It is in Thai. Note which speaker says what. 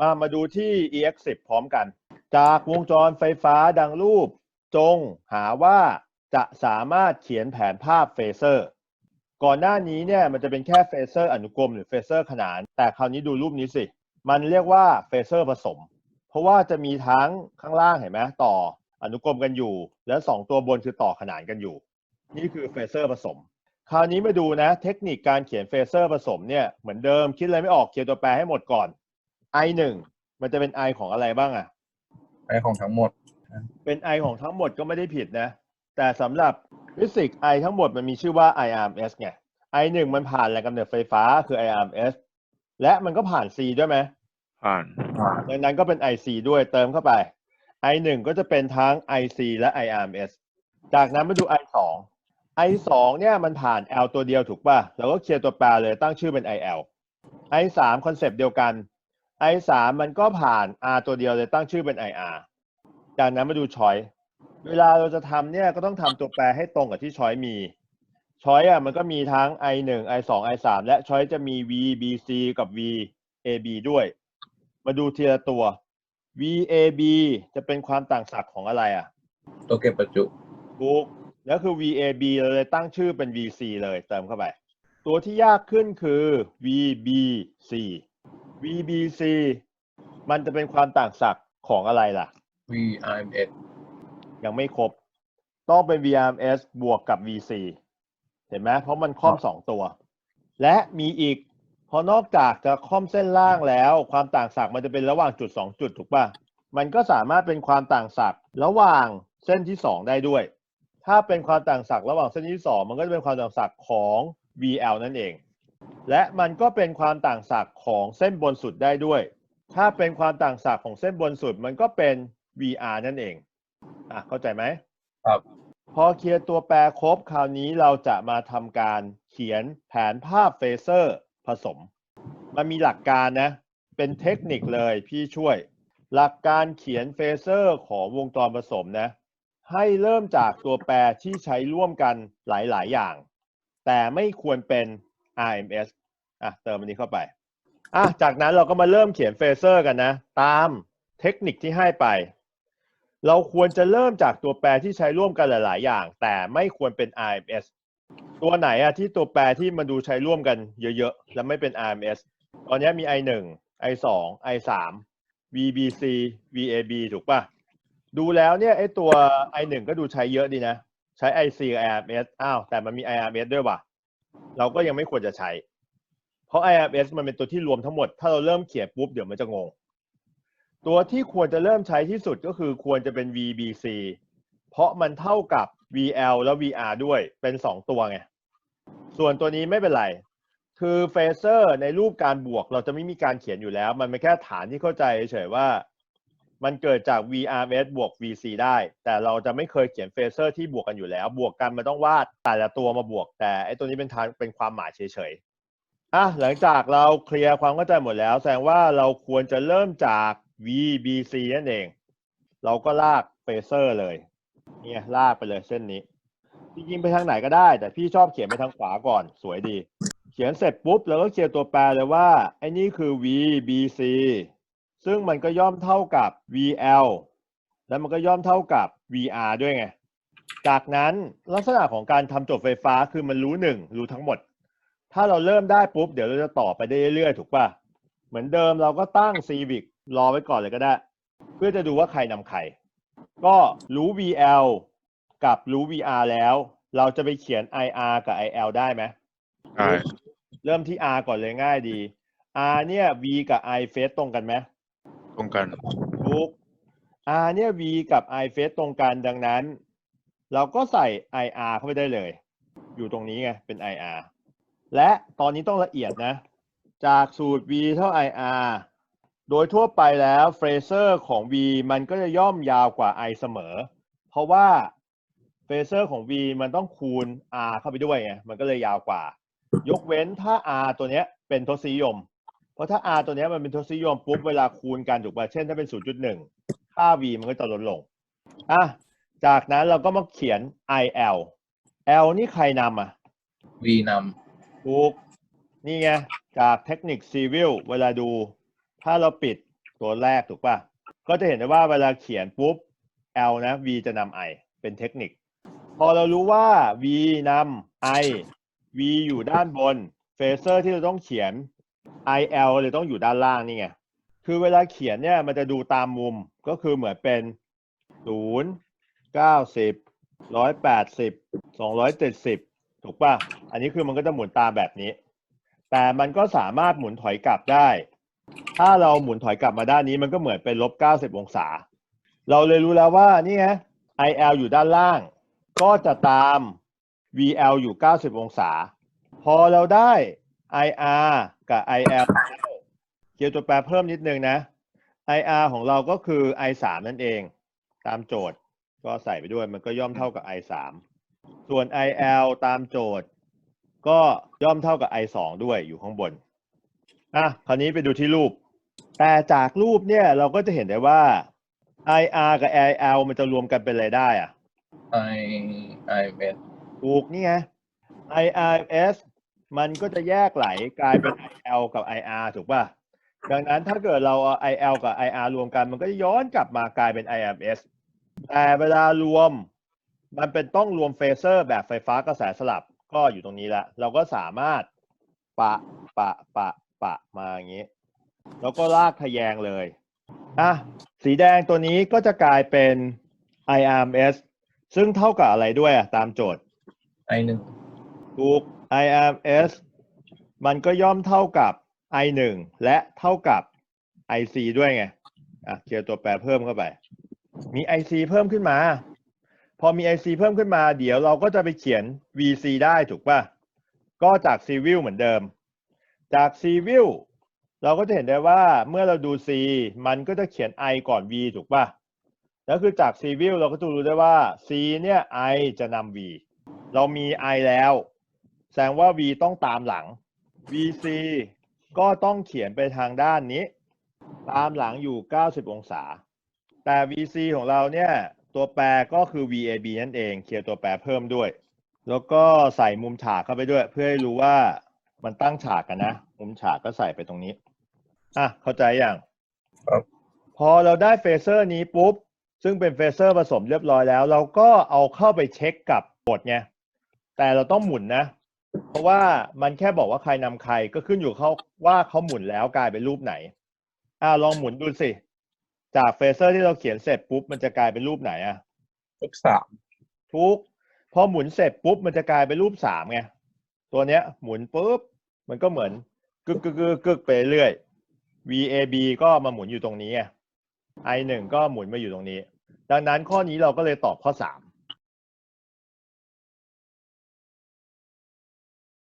Speaker 1: อ่ามาดูที่ EX10 พร้อมกัน จากวงจรไฟฟ้าดังรูป จงหาว่าจะสามารถเขียนแผนภาพเฟเซอร์ ก่อนหน้านี้เนี่ยมันจะเป็นแค่เฟเซอร์อนุกรมหรือเฟเซอร์ขนาน แต่คราวนี้ดูรูปนี้สิ มันเรียกว่าเฟเซอร์ผสม เพราะว่าจะมีทั้งข้างล่างเห็นไหมต่ออนุกรมกันอยู่ แล้วสองตัวบนคือต่อขนานกันอยู่ นี่คือเฟเซอร์ผสม คราวนี้มาดูนะเทคนิคการเขียนเฟเซอร์ผสมเนี่ยเหมือนเดิมคิดอะไรไม่ออกเขียนตัวแปรให้หมดก่อน i หนึ่งมันจะเป็น i ของอะไรบ้างอะ
Speaker 2: ไอของทั้งหมด
Speaker 1: เป็น i ของทั้งหมดก็ไม่ได้ผิดนะ แต่สำหรับฟิสิกส์ i ทั้งหมดมันมีชื่อว่า IRMS ไง i หนึ่งมันผ่านแรงกำเนิดไฟฟ้าคือ IRMS และมันก็ผ่าน c ด้วยไหม
Speaker 3: ผ่าน
Speaker 1: ดังนั้นก็เป็น IC ด้วยเติมเข้าไป i หนึ่งก็จะเป็นทั้ง IC และ IRMS จากนั้นมาดู i สอง i สองเนี่ยมันผ่าน L ตัวเดียวถูกป่ะเราก็เคลียร์ตัวแปรเลยตั้งชื่อเป็น IL i สามคอนเซปต์เดียวกัน i สามมันก็ผ่าน R ตัวเดียวเลยตั้งชื่อเป็น IR จากนั้นมาดูช้อยเวลาเราจะทำเนี่ยก็ต้องทำตัวแปรให้ตรงกับที่ช้อยมีช้อยอะมันก็มีทั้ง i หนึ่ง i สอง i สามและช้อยจะมี v b c กับ v a b ด้วย มาดูทีละตัว v a b จะเป็นความต่างศักย์ของอะไรอะ
Speaker 2: ตัวเก็บประจุ
Speaker 1: ถูกแล้วคือ v a b เราเลยตั้งชื่อเป็น v c เลยเติมเข้าไป ตัวที่ยากขึ้นคือ v b c v b c มันจะเป็นความต่างศักย์ของอะไรล่ะ
Speaker 2: VRMS
Speaker 1: ยังไม่ครบ ต้องเป็น VRMS บวกกับ VC เห็นไหมเพราะมันค่อม
Speaker 2: ครับ
Speaker 1: สองตัว และมีอีกพอนอกจากจะค่อมเส้นล่างแล้ว ความต่างศักย์มันจะเป็นระหว่างจุดสองจุดถูกป่ะมันก็สามารถเป็นความต่างศักย์ระหว่างเส้นที่สองได้ด้วย ถ้าเป็นความต่างศักย์ระหว่างเส้นที่สองมันก็จะเป็นความต่างศักย์ของ VL นั่นเอง และมันก็เป็นความต่างศักย์ของเส้นบนสุดได้ด้วย ถ้าเป็นความต่างศักย์ของเส้นบนสุดมันก็เป็น VR นั่นเอง อะ เข้าใจไหม
Speaker 2: ครับ
Speaker 1: พอเคลียร์ตัวแปรครบคราวนี้เราจะมาทำการเขียนแผนภาพเฟเซอร์ผสม มันมีหลักการนะ เป็นเทคนิคเลยพี่ช่วย หลักการเขียนเฟเซอร์ของวงจรผสมนะ ให้เริ่มจากตัวแปรที่ใช้ร่วมกันหลาย ๆ อย่าง แต่ไม่ควรเป็น RMS อะเติมอันนี้เข้าไปอะจากนั้นเราก็มาเริ่มเขียนเฟเซอร์กันนะ ตามเทคนิคที่ให้ไป เราควรจะเริ่มจากตัวแปรที่ใช้ร่วมกันหลาย ๆ อย่าง แต่ไม่ควรเป็น RMS ตัวไหนอะที่ตัวแปรที่มันดูใช้ร่วมกันเยอะ ๆ แล้วไม่เป็น RMS ตอนนี้มี i 1 i 2 i 3 vbc vab ถูกป่ะดูแล้วเนี่ยไอตัว i 1ก็ดูใช้เยอะดีนะ ใช้ ic กับ RMS อ้าวแต่มันมี irms ด้วยว่ะ เราก็ยังไม่ควรจะใช้ เพราะ irms มันเป็นตัวที่รวมทั้งหมด ถ้าเราเริ่มเขียนปุ๊บเดี๋ยวมันจะงง ตัวที่ควรจะเริ่มใช้ที่สุดก็คือควรจะเป็น VBC เพราะมันเท่ากับ VL แล้ว VR ด้วยเป็น 2 ตัวไง ส่วนตัวนี้ไม่เป็นไร คือเฟเซอร์ในรูปการบวกเราจะไม่มีการเขียนอยู่แล้ว มันเป็นแค่ฐานที่เข้าใจเฉยๆว่า มันเกิดจาก VRS บวก VC ได้ แต่เราจะไม่เคยเขียนเฟเซอร์ที่บวกกันอยู่แล้ว บวกกันมันต้องวาดแต่ละตัวมาบวก แต่ไอ้ตัวนี้เป็นทางเป็นความหมายเฉยๆอะหลังจากเราเคลียร์ความเข้าใจหมดแล้ว แสดงว่าเราควรจะเริ่มจาก VBC นั่นเอง เราก็ลากเฟเซอร์เลยเนี่ยลากไปเลยเส้นนี้จริงๆไปทางไหนก็ได้ แต่พี่ชอบเขียนไปทางขวาก่อนสวยดี เขียนเสร็จปุ๊บเราก็เขียนตัวแปรเลยว่าไอ้นี่คือ VBC ซึ่งมันก็ย่อมเท่ากับ VL แล้วมันก็ย่อมเท่ากับ VR ด้วยไง จากนั้นลักษณะของการทำโจทย์ไฟฟ้าคือมันรู้หนึ่งรู้ทั้งหมด ถ้าเราเริ่มได้ปุ๊บ เดี๋ยวเราจะต่อไปได้เรื่อยๆ ถูกป่ะ เหมือนเดิมเราก็ตั้ง Civic รอไว้ก่อนเลยก็ได้ เพื่อจะดูว่าใครนำใคร ก็รู้ VL กับรู้ VR แล้ว เราจะไปเขียน IR กับ IL ได้ไหม
Speaker 3: ได้
Speaker 1: เริ่มที่ R ก่อนเลยง่ายดี R เนี่ย V กับ I เฟสตรงกันไหม
Speaker 3: ตรงกัน
Speaker 1: ถูก R เนี่ย V กับ I เฟสตรงกันดังนั้น เราก็ใส่ IR เข้าไปได้เลย อยู่ตรงนี้ไง เป็น IR และตอนนี้ต้องละเอียดนะ จากสูตร V เท่า IR โดยทั่วไปแล้วเฟรเซอร์ของ V มันก็จะย่อมยาวกว่า I เสมอ เพราะว่าเฟรเซอร์ของ V มันต้องคูณ R เข้าไปด้วยไง มันก็เลยยาวกว่า ยกเว้นถ้า R ตัวเนี้ยเป็นทศนิยม เพราะถ้า R ตัวเนี้ยมันเป็นทศนิยมปุ๊บเวลาคูณกันถูกป่ะเช่นถ้าเป็น 0.1 ค่า V มันก็จะลดลงอะจากนั้นเราก็มาเขียน IL L นี่ใครนำอะ
Speaker 2: V น
Speaker 1: ถูกนี่ไงจากเทคนิคซีวิลเวลาดู ถ้าเราปิดตัวแรกถูกป่ะ ก็จะเห็นได้ว่าเวลาเขียนปุ๊บ L นะ V จะนำ I เป็นเทคนิค พอเรารู้ว่า V นำ I V อยู่ด้านบนเฟเซอร์ที่เราต้องเขียน IL เลยต้องอยู่ด้านล่างนี่ไง คือเวลาเขียนเนี่ยมันจะดูตามมุมก็คือเหมือนเป็นศูนย์เก้าสิบร้อยแปดสิบสองร้อยเจ็ดสิบถูกป่ะ อันนี้คือมันก็จะหมุนตามแบบนี้ แต่มันก็สามารถหมุนถอยกลับได้ ถ้าเราหมุนถอยกลับมาด้านนี้มันก็เหมือนเป็นลบเก้าสิบองศา เราเลยรู้แล้วว่านี่ไง IL อยู่ด้านล่าง ก็จะตาม VL อยู่ 90 องศา พอเราได้ IR กับ IL เกี่ยวตัวแปรเพิ่มนิดนึงนะ IR ของเราก็คือ I3 นั่นเอง ตามโจทย์ก็ใส่ไปด้วยมันก็ย่อมเท่ากับ I3 ส่วน IL ตามโจทย์ ก็ย่อมเท่ากับ I2 ด้วยอยู่ข้างบนอะคราวนี้ไปดูที่รูป แต่จากรูปเนี่ยเราก็จะเห็นได้ว่า IR กับ IL มันจะรวมกันเป็นอะไรได้อะ
Speaker 2: I IMS
Speaker 1: ถูกนี่ไง IRS มันก็จะแยกไหลกลายเป็น IL กับ IR ถูกป่ะ ดังนั้นถ้าเกิดเราเอา IL กับ IR รวมกัน มันก็จะย้อนกลับมากลายเป็น IMS แต่เวลารวม มันเป็นต้องรวมเฟเซอร์แบบไฟฟ้ากระแสสลับก็อยู่ตรงนี้ละ เราก็สามารถปะปะปะปะมาอย่างนี้ แล้วก็ลากทะแยงเลยอะสีแดงตัวนี้ก็จะกลายเป็น IRMS ซึ่งเท่ากับอะไรด้วยอะตามโจทย์
Speaker 2: I หนึ่ง
Speaker 1: ถูก IRMS มันก็ย่อมเท่ากับ I 1 และเท่ากับ IC ด้วยไง อะเขียนตัวแปรเพิ่มเข้าไป มี IC เพิ่มขึ้นมา พอมี IC เพิ่มขึ้นมา เดี๋ยวเราก็จะไปเขียน VC ได้ถูกป่ะ ก็จาก Civil เหมือนเดิม จาก Civil เราก็จะเห็นได้ว่าเมื่อเราดู C มันก็จะเขียน I ก่อน V ถูกป่ะ แล้วคือจาก Civil เราก็จะรู้ได้ว่า C เนี่ย I จะนำ V เรามี I แล้ว แสดงว่า V ต้องตามหลัง VC ก็ต้องเขียนไปทางด้านนี้ ตามหลังอยู่ 90 องศา แต่ VC ของเราเนี่ย ตัวแปรก็คือ VAB นั่นเองเขียนตัวแปรเพิ่มด้วย แล้วก็ใส่มุมฉากเข้าไปด้วย เพื่อให้รู้ว่ามันตั้งฉากกันนะ มุมฉากก็ใส่ไปตรงนี้อะเข้าใจยัง
Speaker 2: ครับ
Speaker 1: พอเราได้เฟเซอร์นี้ปุ๊บ ซึ่งเป็นเฟเซอร์ผสมเรียบร้อยแล้ว เราก็เอาเข้าไปเช็คกับบทไงแต่เราต้องหมุนนะ เพราะว่ามันแค่บอกว่าใครนำใครก็ขึ้นอยู่เขาว่าเขาหมุนแล้วกลายเป็นรูปไหน อ่าลองหมุนดูสิ จากเฟเซอร์ที่เราเขียนเสร็จปุ๊บมันจะกลายเป็นรูปไหนอะ
Speaker 2: ลบสาม
Speaker 1: ทุกพอหมุนเสร็จปุ๊บมันจะกลายเป็นรูปสามไงตัวเนี้ย หมุนปุ๊บมันก็เหมือนกึกกึกกึกกึกไปเรื่อย VAB ก็มาหมุนอยู่ตรงนี้ไง I หนึ่งก็หมุนมาอยู่ตรงนี้ ดังนั้นข้อนี้เราก็เลยตอบข้อสาม